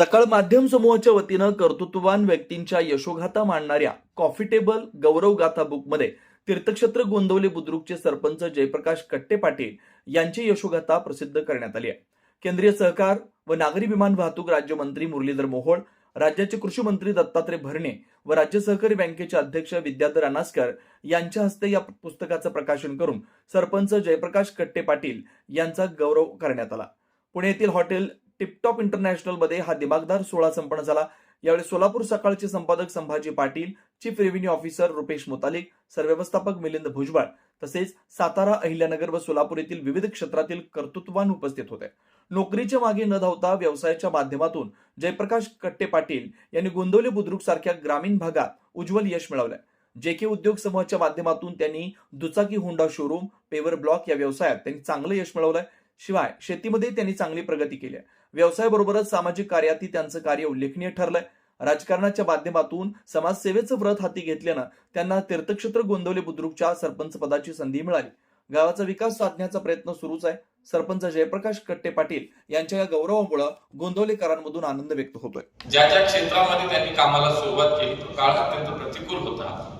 सकाळ माध्यम समूहाच्या वतीनं कर्तृत्ववान व्यक्तींच्या यशोगाथा मांडणाऱ्या कॉफी टेबल गौरव गाथा बुकमध्ये तीर्थक्षेत्र गोंदवले बुद्रुकचे सरपंच जयप्रकाश कट्टे पाटील यांची यशोगाथा प्रसिद्ध करण्यात आली आहे. केंद्रीय सहकार व नागरी विमान वाहतूक राज्यमंत्री मुरलीधर मोहोळ राज्याचे कृषी मंत्री दत्तात्रय भरणे व राज्य सहकारी बँकेचे अध्यक्ष विद्याधर अनास्कर यांच्या हस्ते या पुस्तकाचं प्रकाशन करून सरपंच जयप्रकाश कट्टे पाटील यांचा गौरव करण्यात आला. पुणे येथील हॉटेल टिपटॉप इंटरनॅशनलमध्ये हा दिमागदार सोहळा संपन्न झाला. यावेळी सोलापूर सकाळचे संपादक Sambhaji Patil chief revenue officer Rupesh Mutalik सरव्यवस्थापक Milind Bhujbal तसेच सातारा अहिल्यानगर व सोलापूर येथील विविध क्षेत्रातील कर्तृत्वान उपस्थित होते. नोकरीच्या मागे न धावता व्यवसायाच्या माध्यमातून जयप्रकाश कट्टे पाटील यांनी गोंदवले बुद्रुक सारख्या ग्रामीण भागात उज्ज्वल यश मिळवलंय जेके उद्योग समूहाच्या माध्यमातून त्यांनी दुचाकी होंडा शोरूम पेवर ब्लॉक या व्यवसायात त्यांनी चांगलं यश मिळवलंय. शिवाय शेतीमध्ये त्यांनी चांगली प्रगती केली आहे. व्यवसायाबरोबरच सामाजिक कार्यातही त्यांचं कार्य उल्लेखनीय ठरलंय. राजकारणाच्या माध्यमातून समाजसेवेचं व्रत हाती घेतल्यानं त्यांना तीर्थक्षेत्र गोंदवले बुद्रुकच्या सरपंच पदाची संधी मिळाली. गावाचा विकास साधण्याचा प्रयत्न सुरूच आहे. सरपंच जयप्रकाश कट्टे पाटील यांच्या या गौरवामुळे गोंदवलेकरांमधून आनंद व्यक्त होतोय. ज्या ज्या क्षेत्रामध्ये त्यांनी कामाला सुरुवात केली तो काळ अत्यंत प्रतिकूल होता.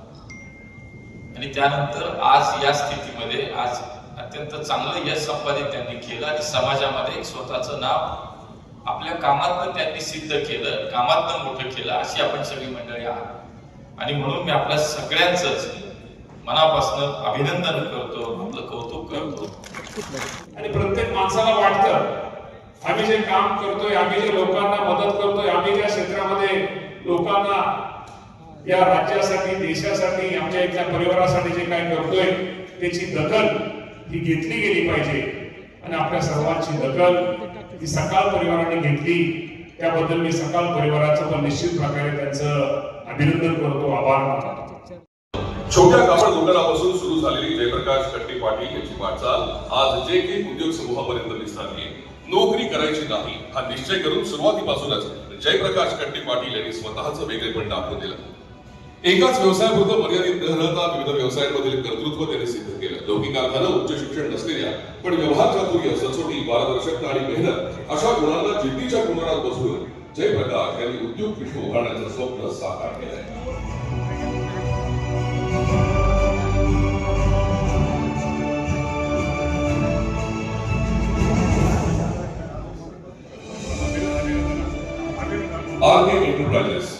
आणि त्यानंतर आज या स्थितीमध्ये आज अत्यंत चांगलं यश संपादित त्यांनी केलं आणि समाजामध्ये एक स्वतःचं नाव आपल्या कामातनं त्यांनी सिद्ध केलं कामातनं मोठं केलं अशी आपण सगळी मंडळी आहात. आणि म्हणून मी आपल्या सगळ्यांचंच मनापासून अभिनंदन करतो आपलं कौतुक करतो. आणि प्रत्येक माणसाला वाटतं आम्ही जे काम करतोय आम्ही जे लोकांना मदत करतोय आम्ही ज्या क्षेत्रामध्ये लोकांना या राज्यासाठी देशासाठी आमच्या इथल्या परिवारासाठी जे काय करतोय त्याची दखल ही घेतली गेली पाहिजे. आणि आपल्या सर्वांची दखल ही सकाळ परिवाराने घेतली. त्याबद्दल मी सकाळ परिवाराचं पण निश्चित प्रकारे त्यांचं अभिनंदन करतो आभार मानतो. छोट्या कापड दुकानापासून सुरू झालेली जयप्रकाश कट्टे पाटील यांची वाटचाल आज जे काही उद्योग समूहापर्यंत दिसताना नोकरी करायची नाही हा निश्चय करून सुरुवातीपासूनच जयप्रकाश कट्टे पाटील यांनी स्वतःच वेगळेपण दाखवून दिलं. एकाच व्यवसायापुरतं मर्यादित न राहता विविध व्यवसायांमधील कर्तृत्व त्यांनी सिद्ध केलं. लौकिक अर्थानं उच्च शिक्षण नसलेल्या पण व्यवहार चातुर्य सचोटी पारदर्शकता आणि मेहनत अशा गुणांना जिद्दीच्या कुणात बसून जयप्रकाश यांनी उद्योग विश्व उभारण्याचं स्वप्न साकार केलंय. R K enterprises.